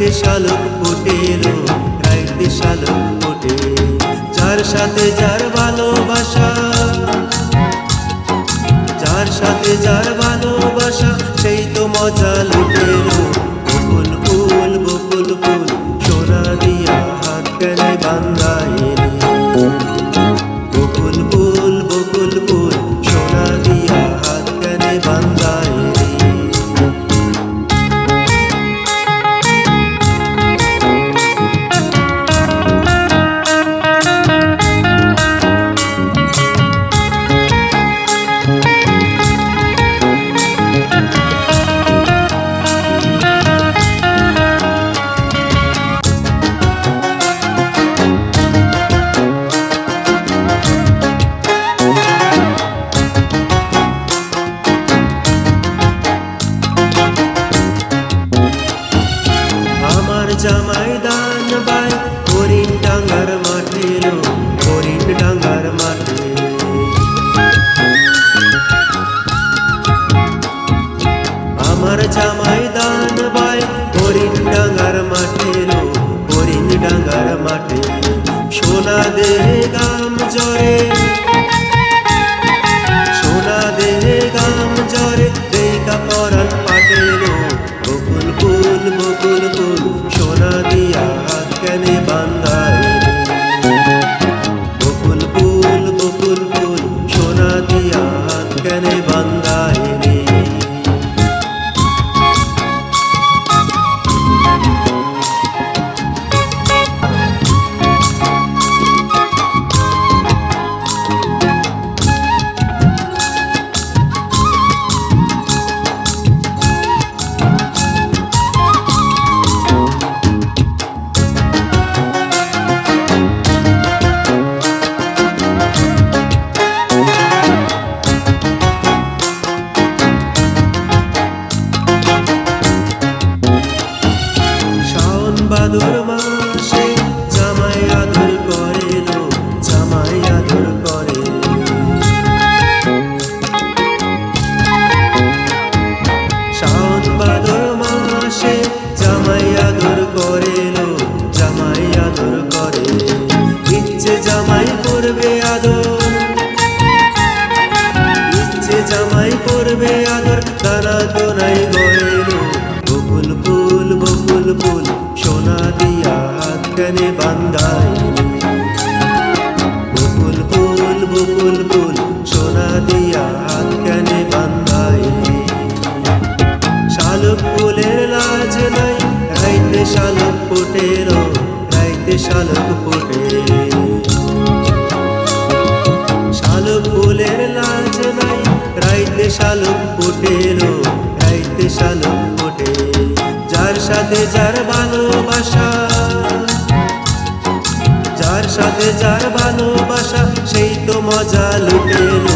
রাইতে শালক ফুটেলো রাইতে শালক ফোটে যার সাথে যার ভালোবাসা, যার সাথে যার ভালোবাসা, সেই তো মজা লুটেলো বাদর মাসে, জামাই আদর করে লো, জামাই আদর করে শাওন বাদর মাসে, জামাই আদর করে লো, জামাই আদর করে ইচ্ছে জামাই করবে আদর। ইচ্ছে জামাই করবে আদর তারা তো নাই কানে ফুল সোনা দিয়া শালুক ফুলের লাজ নাই, রাইতে শালুক ফুটেরো রাইতে শালুক ফুটে। শালুক ফুলের লাজ নাই, রাইতে শালুক ফুটেলো রাইতে শালুক ফুটে। যার সাথে যার ভালোবাসা যার ভালোবাসা সেই তো মজা লুটেলো